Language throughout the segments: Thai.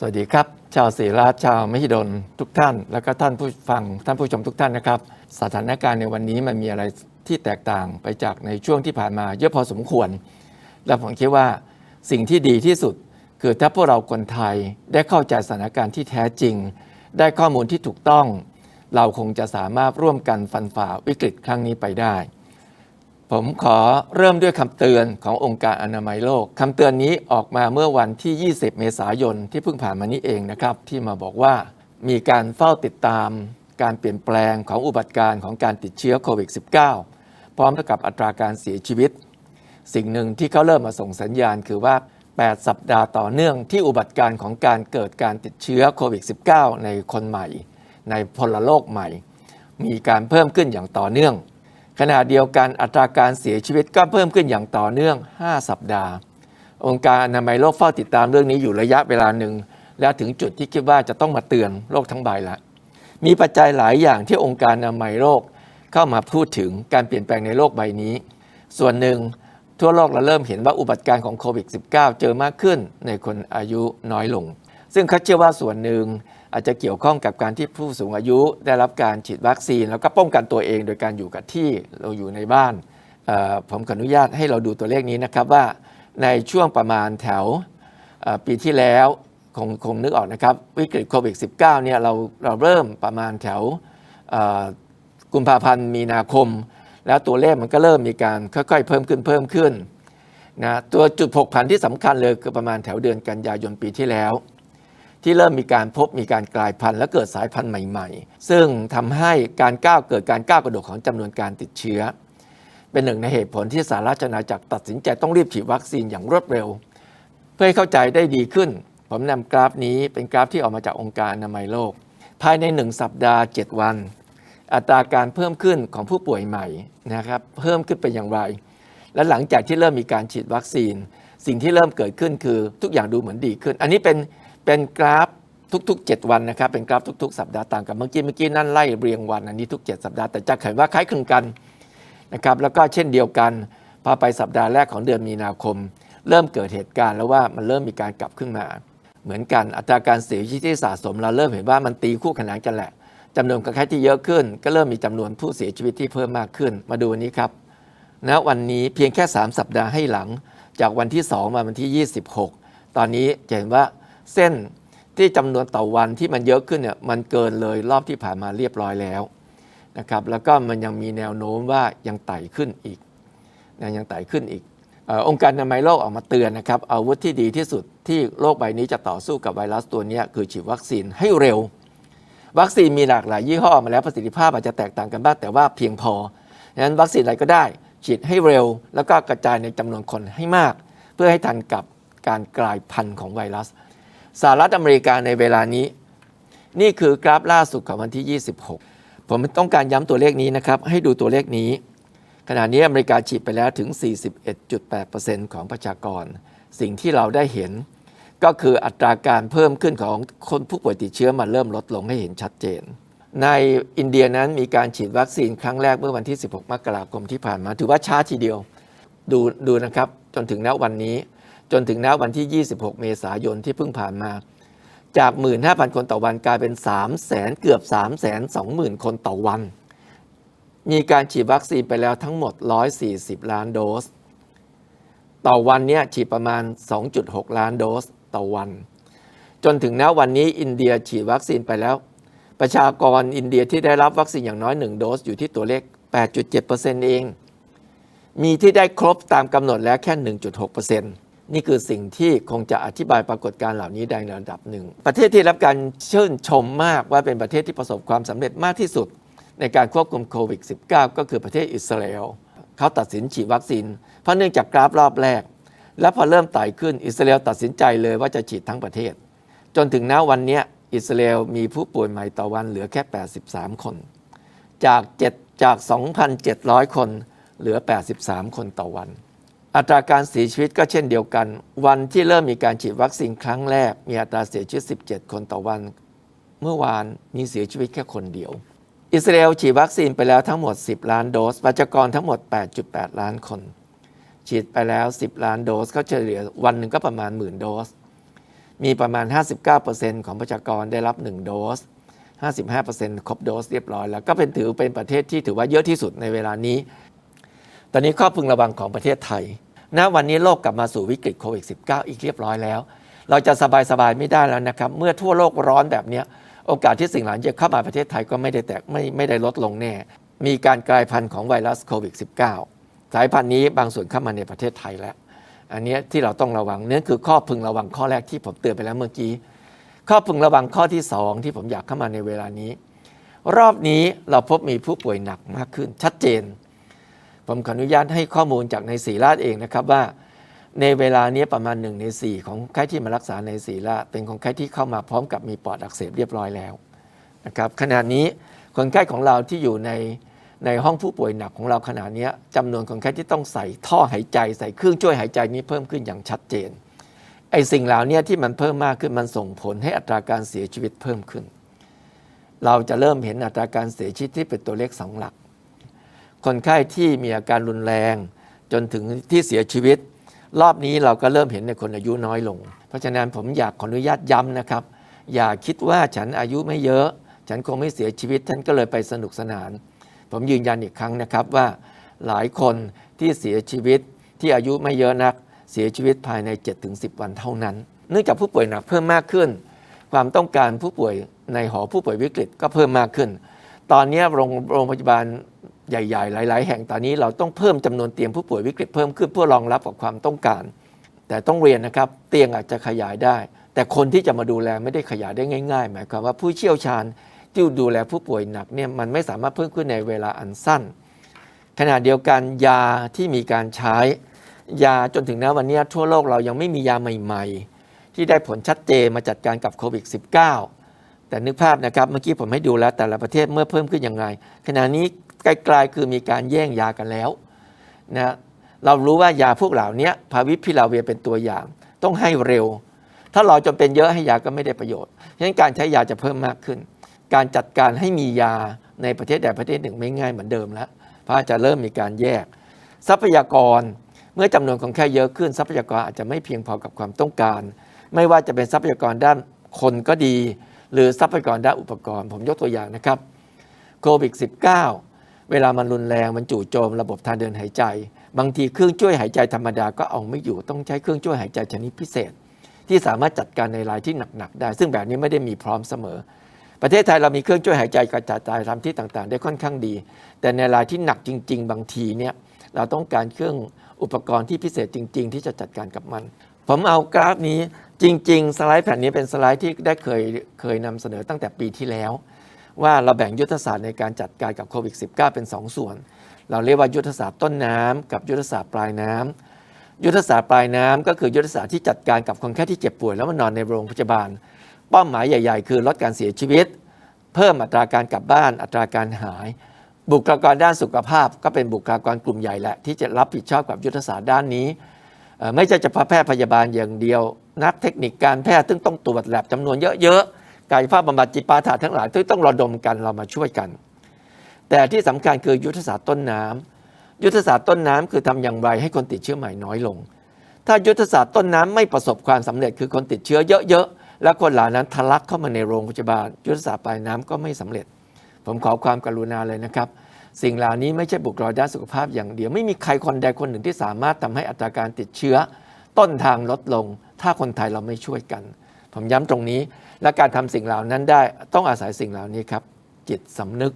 สวัสดีครับ ชาวศรีราชชาวมหิดลทุกท่าน แล้วก็ท่านผู้ฟังท่านผู้ชมทุกท่านนะครับ สถานการณ์ในวันนี้มันมีอะไรที่แตกต่างไปจากในช่วงที่ผ่านมาเยอะพอสมควร และผมคิดว่าสิ่งที่ดีที่สุด คือถ้าพวกเราคนไทยได้เข้าใจสถานการณ์ที่แท้จริง ได้ข้อมูลที่ถูกต้อง เราคงจะสามารถร่วมกันฟันฝ่าวิกฤตครั้งนี้ไปได้ ผมขอเริ่มด้วยคำเตือนขององค์การอนามัยโลกคำเตือนนี้ออกมาเมื่อวันที่ 20 เมษายนที่เพิ่งผ่านมานี้เองนะครับ ที่มาบอกว่ามีการเฝ้าติดตามการเปลี่ยนแปลงของอุบัติการของการติดเชื้อโควิด -19 พร้อมกับอัตราการเสียชีวิต สิ่งหนึ่งที่เขาเริ่มมาส่งสัญญาณคือว่า 8 สัปดาห์ต่อเนื่องที่อุบัติการของการเกิดการติดเชื้อโควิด -19 ในคนใหม่ ในพลโลกใหม่ มีการเพิ่มขึ้นอย่างต่อเนื่อง ขณะเดียวกันอัตราการเสียชีวิตก็เพิ่มขึ้นอย่างต่อเนื่อง 5 สัปดาห์ องค์การอนามัยโลกเฝ้าติดตามเรื่องนี้อยู่ระยะเวลาหนึ่ง และถึงจุดที่คิดว่าจะต้องมาเตือนโลกทั้งใบละมีปัจจัยหลายอย่างที่องค์การอนามัยโลกเข้ามาพูดถึงการเปลี่ยนแปลงในโลกใบนี้ ส่วนหนึ่งทั่วโลกเราเริ่มเห็นว่าอุบัติการณ์ของโควิด -19 เจอมากขึ้นในคนอายุน้อยลง ซึ่งเขาเชื่อว่าส่วนหนึ่ง อาจจะเกี่ยวข้องกับการที่ผู้สูงอายุได้รับการฉีดวัคซีน แล้วก็ป้องกันตัวเองโดยการอยู่กับที่เราอยู่ในบ้าน ผมขออนุญาตให้เราดูตัวเลขนี้นะครับว่าในช่วงประมาณแถวปีที่แล้วคงคงนึกออกนะครับ วิกฤตโควิด -19 เนี่ยเราเราเริ่มประมาณแถวกุมภาพันธ์มีนาคม แล้วตัวเลขมันก็เริ่มมีการค่อยๆ เพิ่มขึ้นเพิ่มขึ้นนะตัวจุดผกผันที่สำคัญเลยคือประมาณแถวเดือนกันยายนปีที่แล้ว ที่เริ่มมีการพบมีการกลายพันธุ์และเกิดสายพันธุ์ใหม่ ๆ ซึ่งทำให้การก้าวเกิดการก้าวกระโดดของจำนวนการติดเชื้อ เป็นหนึ่งในเหตุผลที่สหราชอาณาจักรตัดสินใจต้องรีบฉีดวัคซีนอย่างรวดเร็ว เพื่อให้เข้าใจได้ดีขึ้น ผมนำกราฟนี้เป็นกราฟที่ออกมาจากองค์การอนามัยโลก ภายใน 1 สัปดาห์ 7 วัน อัตราการเพิ่มขึ้นของผู้ป่วยใหม่นะครับเพิ่มขึ้นเป็นอย่างไร และหลังจากที่เริ่มมีการฉีดวัคซีน สิ่งที่เริ่มเกิดขึ้นคือทุกอย่างดูเหมือนดีขึ้น อันนี้เป็น เป็นกราฟทุก ๆ 7 วันนะครับ เป็นกราฟทุก ๆ สัปดาห์ต่างกับเมื่อกี้เมื่อกี้นั่นไล่เรียงวันอันนี้ทุก 7 สัปดาห์แต่จะเห็นว่าคล้ายคลึงกันนะครับแล้วก็เช่นเดียวกันพอไปสัปดาห์แรกของเดือนมีนาคม เริ่มเกิดเหตุการณ์แล้วว่ามันเริ่มมีการกลับขึ้นมา เหมือนกันอัตราการเสียชีวิตที่สะสม เราเริ่มเห็นว่ามันตีคู่ขนานกันแหละจำนวนคนไข้ที่เยอะขึ้น ก็เริ่มมีจำนวนผู้เสียชีวิตที่เพิ่มมากขึ้น มาดูอันนี้ครับณวันนี้เพียงแค่ 3 สัปดาห์ให้หลัง จากวันที่ 2 มาวันที่ 26 ตอนนี้จะเห็นว่า เส้นที่จำนวนต่อวันที่มันเยอะขึ้นเนี่ยมันเกินเลยรอบที่ผ่านมาเรียบร้อยแล้วนะครับแล้วก็มันยังมีแนวโน้มว่ายังไต่ขึ้นอีกนะยังไต่ขึ้นอีกอองค์การอนามัยโลกออกมาเตือนนะครับอาวุธที่ดีที่สุดที่โลกใบนี้จะต่อสู้กับไวรัสตัวนี้คือฉีดวัคซีนให้เร็ว วัคซีนมีหลากหลายยี่ห้อมาแล้วประสิทธิภาพอาจจะแตกต่างกันบ้างแต่ว่าเพียงพอดังนั้นวัคซีนอะไรก็ได้ ฉีดให้เร็ว แล้วก็กระจายในจำนวนคนให้มาก เพื่อให้ทันกับการกลายพันธุ์ของไวรัส สหรัฐอเมริกาในเวลานี้ นี่คือกราฟล่าสุดของวันที่ 26 ผมต้องการย้ำตัวเลขนี้นะครับ ให้ดูตัวเลขนี้ ขณะนี้อเมริกาฉีดไปแล้วถึง 41.8%ของประชากร สิ่งที่เราได้เห็น ก็คืออัตราการเพิ่มขึ้นของคนผู้ป่วยติดเชื้อมันเริ่มลดลงให้เห็นชัดเจน ในอินเดียนั้นมีการฉีดวัคซีนครั้งแรกเมื่อวันที่ 16 มกราคมที่ผ่านมา ถือว่าช้าทีเดียว ดูดูนะครับจนถึงณวันนี้ จนถึงณวันที่ 26 เมษายนที่เพิ่งผ่านมา จาก 15,000 คนต่อวันกลายเป็น 3 0 0แสนเกือบ 3 2 0 0 0 0 คนต่อวัน มีการฉีดวัคซีนไปแล้วทั้งหมด 140 ล้านโดส ต่อวันเนี้ยฉีดประมาณ 2.6 ล้านโดสต่อวัน จนถึงณวันนี้อินเดียฉีดวัคซีนไปแล้ว ประชากรอินเดียที่ได้รับวัคซีนอย่างน้อย 1 โดสอยู่ที่ตัวเลข 8.7%เอง มีที่ได้ครบตามกำหนดแล้วแค่ 1.6% นี่คือสิ่งที่คงจะอธิบายปรากฏการณ์เหล่านี้ได้ในระดับหนึ่ง ประเทศที่รับการชื่นชมมากว่าเป็นประเทศที่ประสบความสำเร็จมากที่สุด ในการควบคุมโควิด -19 ก็คือประเทศอิสราเอลเขาตัดสินฉีดวัคซีน เพราะเนื่องจากกราฟรอบแรก และพอเริ่มไต่ขึ้นอิสราเอลตัดสินใจเลยว่าจะฉีดทั้งประเทศ จนถึงณวันนี้อิสราเอลมีผู้ป่วยใหม่ต่อวันเหลือแค่ 83 คน จาก 7 จาก 2,700 คน เหลือ 83 คนต่อวัน อัตราการเสียชีวิตก็เช่นเดียวกัน วันที่เริ่มมีการฉีดวัคซีนครั้งแรก มีอัตราเสียชีวิต 17 คนต่อวัน เมื่อวานมีเสียชีวิตแค่คนเดียว อิสราเอลฉีดวัคซีนไปแล้วทั้งหมด 10 ล้านโดสประชากรทั้งหมด 8.8 ล้านคน ฉีดไปแล้ว 10 ล้านโดสก็เฉลี่ยวันหนึ่งก็ประมาณหมื่นโดส มีประมาณ 59%ของประชากรได้รับ 1 โดส 55%ครบโดสเรียบร้อยแล้วก็เป็นถือเป็นประเทศที่ถือว่าเยอะที่สุดในเวลานี้ ตอนนี้ข้อพึงระวังของประเทศไทย ณวันนี้โลกกลับมาสู่วิกฤตโควิด -19 อีกเรียบร้อยแล้ว เราจะสบายๆไม่ได้แล้วนะครับ เมื่อทั่วโลกร้อนแบบนี้โอกาสที่สิ่งเหล่านี้จะเข้ามาประเทศไทยก็ไม่ได้แตกไม่ไม่ได้ลดลงแน่ มีการกลายพันธุ์ของไวรัสโควิด -19 สายพันธุ์นี้บางส่วนเข้ามาในประเทศไทยแล้ว อันนี้ที่เราต้องระวังนั่นคือข้อพึงระวังข้อแรกที่ผมเตือนไปแล้วเมื่อกี้ ข้อพึงระวังข้อที่ 2 ที่ผมอยากเข้ามาในเวลานี้ รอบนี้เราพบมีผู้ป่วยหนักมากขึ้นชัดเจน ผมขออนุญาตให้ข้อมูลจากในศรีราชเองนะครับว่า ในเวลานี้ประมาณ1ใน4 ของไข้ที่มารักษาในศรีราชเป็นคนไข้ที่เข้ามาพร้อมกับมีปอดอักเสบเรียบร้อยแล้วนะครับขณะนี้คนไข้ของเราที่อยู่ในในห้องผู้ป่วยหนักของเราขณะนี้จำนวนคนไข้ที่ต้องใส่ท่อหายใจใส่เครื่องช่วยหายใจนี้เพิ่มขึ้นอย่างชัดเจนไอ้สิ่งเหล่านี้ที่มันเพิ่มมากขึ้นมันส่งผลให้อัตราการเสียชีวิตเพิ่มขึ้น เราจะเริ่มเห็นอัตราการเสียชีวิตที่เป็นตัวเลขสองหลัก คนไข้ที่มีอาการรุนแรง จนถึงที่เสียชีวิต รอบนี้เราก็เริ่มเห็นในคนอายุน้อยลง เพราะฉะนั้นผมอยากขออนุญาตย้ำนะครับ อย่าคิดว่าฉันอายุไม่เยอะ ฉันคงไม่เสียชีวิตท่านก็เลยไปสนุกสนาน ผมยืนยันอีกครั้งนะครับว่าหลายคนที่เสียชีวิตที่อายุไม่เยอะนักเสียชีวิตภายใน 7-10 วันเท่านั้น เนื่องจากผู้ป่วยหนักเพิ่มมากขึ้น ความต้องการผู้ป่วยในหอผู้ป่วยวิกฤตก็เพิ่มมากขึ้น ตอนนี้โรงโรงพยาบาล ใหญ่ ๆ หลาย ๆ แห่งตอนนี้เราต้องเพิ่มจำนวนเตียงผู้ป่วยวิกฤตเพิ่มขึ้นเพื่อรองรับกับความต้องการ แต่ต้องเรียนนะครับเตียงอาจจะขยายได้ แต่คนที่จะมาดูแลไม่ได้ขยายได้ง่าย ๆ หมายความว่าผู้เชี่ยวชาญที่ดูแลผู้ป่วยหนักเนี่ยมันไม่สามารถเพิ่มขึ้นในเวลาอันสั้น ขณะเดียวกันยาที่มีการใช้ ยาจนถึงณวันนี้ทั่วโลกเรายังไม่มียาใหม่ ๆ ที่ได้ผลชัดเจนมาจัดการกับโควิด -19 แต่นึกภาพนะครับเมื่อกี้ผมให้ดูแล้วแต่ละประเทศเมื่อเพิ่มขึ้นยังไง ขณะนี้ ไกลๆคือมีการแย่งยากันแล้วนะเรารู้ว่ายาพวกเหล่านี้พาวิพิลาเวียเป็นตัวอย่าง ต้องให้เร็ว ถ้ารอจนเป็นเยอะให้ยาก็ไม่ได้ประโยชน์ฉะนั้นการใช้ยาจะเพิ่มมากขึ้น การจัดการให้มียาในประเทศใดประเทศหนึ่งไม่ง่ายเหมือนเดิมแล้วเพราะจะเริ่มมีการแยก ทรัพยากรเมื่อจำนวนคนแค่เยอะขึ้น ทรัพยากรอาจจะไม่เพียงพอกับความต้องการ ไม่ว่าจะเป็นทรัพยากรด้านคนก็ดี หรือทรัพยากรด้านอุปกรณ์ ผมยกตัวอย่างนะครับโควิด -19 เวลามันรุนแรงมันจู่โจมระบบทางเดินหายใจ บางทีเครื่องช่วยหายใจธรรมดาก็เอาไม่อยู่ต้องใช้เครื่องช่วยหายใจชนิดพิเศษ ที่สามารถจัดการในรายที่หนักๆได้ ซึ่งแบบนี้ไม่ได้มีพร้อมเสมอ ประเทศไทยเรามีเครื่องช่วยหายใจกระจายตามที่ต่างๆ ได้ค่อนข้างดี แต่ในรายที่หนักจริง ๆ บางทีเนี่ยเราต้องการเครื่องอุปกรณ์ที่พิเศษจริง ๆ ที่จะจัดการกับมัน ผมเอากราฟนี้จริง ๆ สไลด์แผ่นนี้เป็นสไลด์ที่ได้เคยเคยนำเสนอตั้งแต่ปีที่แล้ว ว่าเราแบ่งยุทธศาสตร์ในการจัดการกับโควิด -19 เป็น 2 ส่วน เราเรียกว่ายุทธศาสตร์ต้นน้ำกับยุทธศาสตร์ปลายน้ำยุทธศาสตร์ปลายน้ำก็คือยุทธศาสตร์ที่จัดการกับคนแค่ที่เจ็บป่วยแล้วมานอนในโรงพยาบาล เป้าหมายใหญ่ ๆ คือลดการเสียชีวิต เพิ่มอัตราการกลับบ้านอัตราการหาย บุคลากรด้านสุขภาพ ก็เป็นบุคลากรกลุ่มใหญ่แหละที่จะรับผิดชอบกับยุทธศาสตร์ด้านนี้ไม่ใช่เฉพาะแพทย์พยาบาลอย่างเดียว นักเทคนิคการแพทย์ซึ่งต้องตรวจแลบจำนวนเยอะๆ กายภาพบำบัดจิตปาถาทั้งหลายที่ต้องระดมกันเรามาช่วยกัน แต่ที่สำคัญคือยุทธศาสตร์ต้นน้ำยุทธศาสตร์ต้นน้ำคือทำอย่างไรให้คนติดเชื้อใหม่น้อยลง ถ้ายุทธศาสตร์ต้นน้ำไม่ประสบความสำเร็จคือคนติดเชื้อเยอะๆแล้วคนเหล่านั้นทะลักเข้ามาในโรงพยาบาล ยุทธศาสตร์ปลายน้ำก็ไม่สำเร็จ ผมขอความกรุณาเลยนะครับสิ่งเหล่านี้ไม่ใช่บุคลากรด้านสุขภาพอย่างเดียว ไม่มีใครคนใดคนหนึ่งที่สามารถทำให้อัตราการติดเชื้อ ต้นทางลดลง ถ้าคนไทยเราไม่ช่วยกัน ผมย้ำตรงนี้ และการทำสิ่งเหล่านั้นได้ต้องอาศัยสิ่งเหล่านี้ครับ จิตสำนึก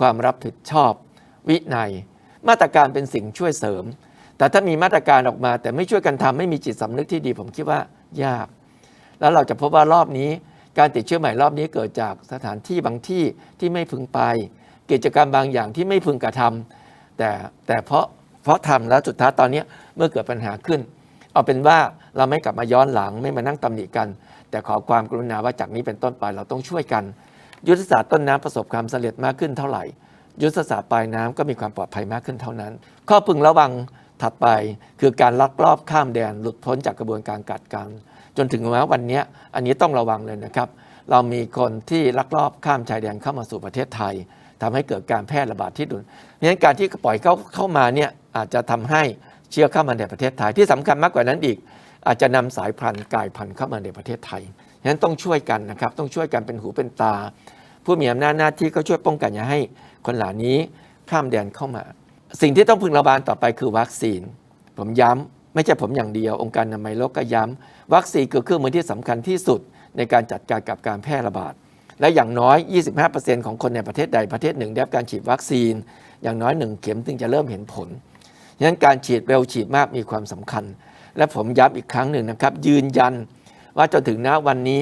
ความรับผิดชอบ วินัย มาตรการเป็นสิ่งช่วยเสริม แต่ถ้ามีมาตรการออกมา แต่ไม่ช่วยกันทำไม่มีจิตสำนึกที่ดี ผมคิดว่ายาก แล้วเราจะพบว่ารอบนี้ การติดเชื้อใหม่รอบนี้เกิดจากสถานที่บางที่ที่ไม่พึงไป กิจกรรมบางอย่างที่ไม่พึงกระทำแต่แต่เพราะเพราะทำแล้วสุดท้ายตอนนี้เมื่อเกิดปัญหาขึ้น เอาเป็นว่าเราไม่กลับมาย้อนหลังไม่มานั่งตำหนิกัน แต่ขอความกรุณาว่าจากนี้เป็นต้นไปเราต้องช่วยกัน ยุทธศาสตร์ต้นน้ำประสบความสำเร็จมากขึ้นเท่าไหร่ ยุทธศาสตร์ปลายน้ำก็มีความปลอดภัยมากขึ้นเท่านั้น ข้อพึงระวังถัดไปคือการลักลอบข้ามแดนหลุดพ้นจากกระบวนการกัดกัน จนถึงแม้วันนี้อันนี้ต้องระวังเลยนะครับ เรามีคนที่ลักลอบข้ามชายแดนเข้ามาสู่ประเทศไทยทำให้เกิดการแพร่ระบาดที่ดุนเพราะฉะนั้นการที่ปล่อยเขาเข้ามาเนี่ยอาจจะทำให้เชื้อเข้ามาในประเทศไทยที่สำคัญมากกว่านั้นอีก อาจจะนำสายพันธุ์กลายพันธุ์เข้ามาในประเทศไทยฉะนั้นต้องช่วยกันนะครับ ต้องช่วยกันเป็นหูเป็นตา ผู้มีอำนาจหน้าที่ก็ช่วยป้องกันอย่าให้คนเหล่านี้ข้ามแดนเข้ามา สิ่งที่ต้องพึงระบานต่อไปคือวัคซีน ผมย้ำไม่ใช่ผมอย่างเดียว องค์การอนามัยโลกก็ย้ำวัคซีนคือเครื่องมือที่สำคัญที่สุดในการจัดการกับการแพร่ระบาดและอย่างน้อย 25%ของคนในประเทศใดประเทศหนึ่งได้รับการฉีดวัคซีน อย่างน้อยหนึ่งเข็มถึงจะเริ่มเห็นผลฉะนั้นการฉีดเร็วฉีดมากมีความสำคัญ และผมย้ำอีกครั้งหนึ่งนะครับ ยืนยันว่าจนถึงณวันนี้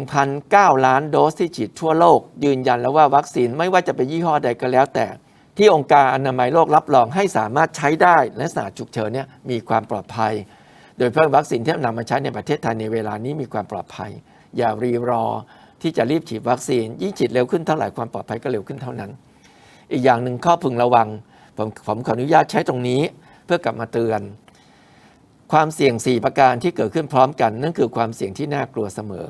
1,009 ล้านโดสที่ฉีดทั่วโลก ยืนยันแล้วว่าวัคซีนไม่ว่าจะเป็นยี่ห้อใดก็แล้วแต่ ที่องค์การอนามัยโลกรับรองให้สามารถใช้ได้และสถานฉุกเฉินเนี่ยมีความปลอดภัย โดยเพิ่มวัคซีนที่นำมาใช้ในประเทศไทยในเวลานี้มีความปลอดภัย อย่ารีรอที่จะรีบฉีดวัคซีนยิ่งฉีดเร็วขึ้นเท่าไหร่ความปลอดภัยก็เร็วขึ้นเท่านั้น อีกอย่างหนึ่งข้อพึงระวังผมผมขออนุญาตใช้ตรงนี้ เพื่อกลับมาเตือน ความเสี่ยง 4 ประการที่เกิดขึ้นพร้อมกัน นั่นคือความเสี่ยงที่น่ากลัวเสมอ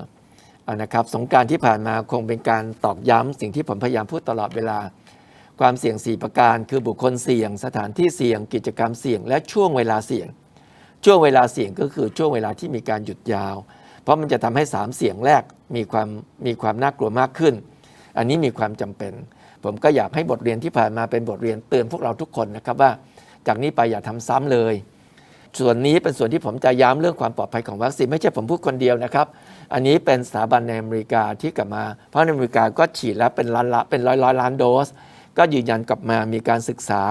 นะครับสงกรารที่ผ่านมาคงเป็นการตอกย้ำสิ่งที่ผมพยายามพูดตลอดเวลา ความเสี่ยง 4 ประการคือบุคคลเสี่ยง สถานที่เสี่ยง กิจกรรมเสี่ยง และช่วงเวลาเสี่ยง ช่วงเวลาเสี่ยงก็คือช่วงเวลาที่มีการหยุดยาว เพราะมันจะทำให้ 3 เสี่ยงแรกมีความมีความน่ากลัวมากขึ้น อันนี้มีความจำเป็น ผมก็อยากให้บทเรียนที่ผ่านมาเป็นบทเรียนเตือนพวกเราทุกคนนะครับว่า จากนี้ไปอย่าทำซ้ำเลย ส่วนนี้เป็นส่วนที่ผมจะย้ำเรื่องความปลอดภัยของวัคซีนไม่ใช่ผมพูดคนเดียวนะครับ อันนี้เป็นสถาบันในอเมริกาที่กลับมา เพราะในอเมริกาก็ฉีดแล้วเป็นล้านละเป็นร้อยร้อยล้านโดส ก็ยืนยันกลับมามีการศึกษา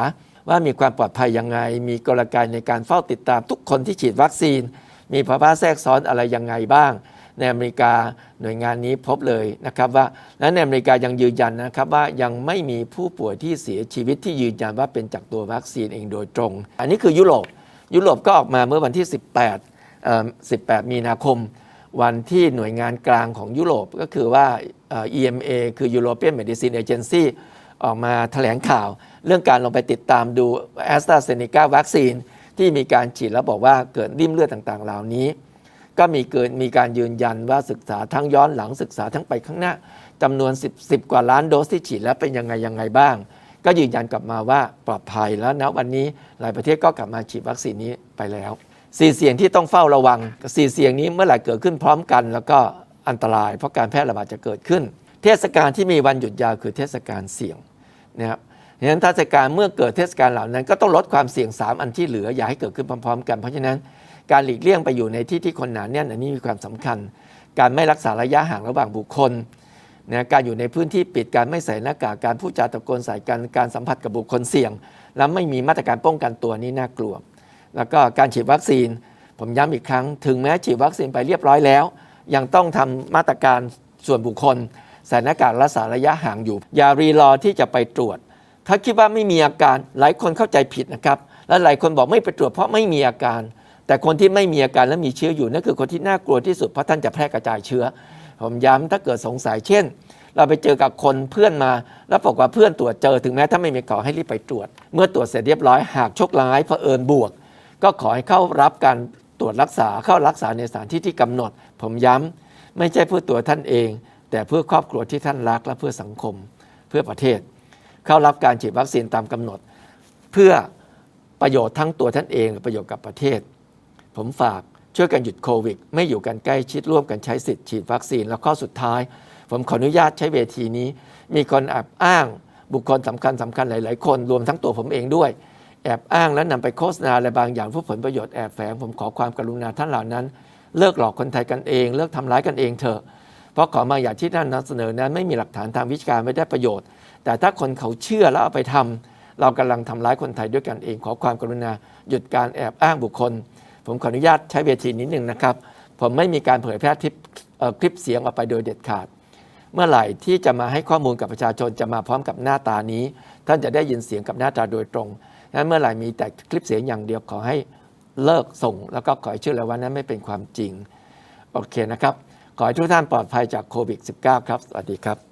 ว่ามีความปลอดภัยยังไง มีกลไกในการเฝ้าติดตามทุกคนที่ฉีดวัคซีน มีภาวะแทรกซ้อนอะไรยังไงบ้าง ในอเมริกาหน่วยงานนี้พบเลยนะครับว่าและในอเมริกายังยืนยันนะครับว่ายังไม่มีผู้ป่วยที่เสียชีวิตที่ยืนยันว่าเป็นจากตัววัคซีนเองโดยตรง อันนี้คือยุโรป ยุโรปก็ออกมาเมื่อวันที่ 18 18 มีนาคม วันที่หน่วยงานกลางของยุโรปก็คือว่า EMA คือ European Medicine Agency ออกมาแถลงข่าว เรื่องการลงไปติดตามดู a s t r a z เซ e c a วัคซีนที่มีการฉีดแล้วบอกว่าเกิดริ่มเลือดต่างๆ เหล่านี้ ก็มีเกินมีการยืนยันว่าศึกษาทั้งย้อนหลังศึกษาทั้งไปข้างหน้าจำนวน 10 10 กว่าล้านโดสที่ฉีดแล้วเป็นยังไงยังไงบ้าง ก็ยืนยันกลับมาว่าปลอดภัยแล้วนะวันนี้หลายประเทศก็กลับมาฉีดวัคซีนนี้ไปแล้วสี่เสียงที่ต้องเฝ้าระวังสี่เสียงนี้เมื่อไหร่เกิดขึ้นพร้อมกัน แล้วก็อันตราย เพราะการแพร่ระบาดจะเกิดขึ้น เทศกาลที่มีวันหยุดยาวคือเทศกาลเสี่ยงนะครับดังนั้นเทศกาลเมื่อเกิดเทศกาลเหล่านั้น ก็ต้องลดความเสี่ยง 3 อันที่เหลืออย่าให้เกิดขึ้นพร้อม ๆ กันเพราะฉะนั้นการหลีกเลี่ยงไปอยู่ในที่ที่คนหนาแน่นอันนี้มีความสำคัญ การไม่รักษาระยะห่างระหว่างบุคคล นะการอยู่ในพื้นที่ปิดการไม่ใส่หน้ากากการพูดจาตะโกนใส่กันการสัมผัสกับบุคคลเสี่ยง และไม่มีมาตรการป้องกันตัวนี้น่ากลัว แล้วก็การฉีดวัคซีน ผมย้ำอีกครั้ง ถึงแม้ฉีดวัคซีนไปเรียบร้อยแล้ว ยังต้องทำมาตรการส่วนบุคคลใส่หน้ากากรักษาระยะห่างอยู่ อย่ารีรอที่จะไปตรวจ ถ้าคิดว่าไม่มีอาการหลายคนเข้าใจผิดนะครับ และหลายคนบอกไม่ไปตรวจเพราะไม่มีอาการ แต่คนที่ไม่มีอาการและมีเชื้ออยู่นั่นคือคนที่น่ากลัวที่สุดเพราะท่านจะแพร่กระจายเชื้อ ผมย้ำถ้าเกิดสงสัยเช่น เราไปเจอกับคนเพื่อนมา แล้วบอกว่าเพื่อนตรวจเจอถึงแม้ถ้าไม่มีขอให้รีบไปตรวจ เมื่อตรวจเสร็จเรียบร้อยหากโชคร้ายเผอิญบวก ก็ขอให้เข้ารับการตรวจรักษาเข้ารักษาในสถานที่ที่กำหนด ผมย้ำไม่ใช่เพื่อตัวท่านเอง แต่เพื่อครอบครัวที่ท่านรักและเพื่อสังคม เพื่อประเทศ เข้ารับการฉีดวัคซีนตามกำหนด เพื่อประโยชน์ทั้งตัวท่านเองและประโยชน์กับประเทศ ผมฝาก ช่วยกันหยุดโควิด ไม่อยู่กันใกล้ชิดร่วมกันใช้สิทธิ์ฉีดวัคซีน แล้วข้อสุดท้าย ผมขออนุญาตใช้เวทีนี้ มีคนแอบอ้างบุคคลสำคัญสำคัญหลาย ๆ คนรวมทั้งตัวผมเองด้วย แอบอ้างและนำไปโฆษณาอะไรบางอย่างเพื่อผลประโยชน์แอบแฝงผมขอความกรุณาท่านเหล่านั้น เลิกหลอกคนไทยกันเอง เลิกทำร้ายกันเองเถอะเพราะของบางอย่างที่ท่านนำเสนอนั้น ไม่มีหลักฐานทางวิชาการไม่ได้ประโยชน์ แต่ถ้าคนเขาเชื่อแล้วเอาไปทำเรากำลังทำร้ายคนไทยด้วยกันเอง ขอความกรุณาหยุดการแอบอ้างบุคคล ผมขออนุญาตใช้เวทีนิดหนึ่งนะครับ ผมไม่มีการเผยแพร่คลิปเอ่อคลิปเสียงออกไปโดยเด็ดขาด เมื่อไหร่ที่จะมาให้ข้อมูลกับประชาชนจะมาพร้อมกับหน้าตานี้ ท่านจะได้ยินเสียงกับหน้าตาโดยตรงนั้นเมื่อไหร่มีแต่คลิปเสียงอย่างเดียวขอให้เลิกส่ง แล้วก็ขอให้เชื่อเลยว่านั้นไม่เป็นความจริง โอเคนะครับ ขอให้ทุกท่านปลอดภัยจากโควิด -19 ครับ สวัสดีครับ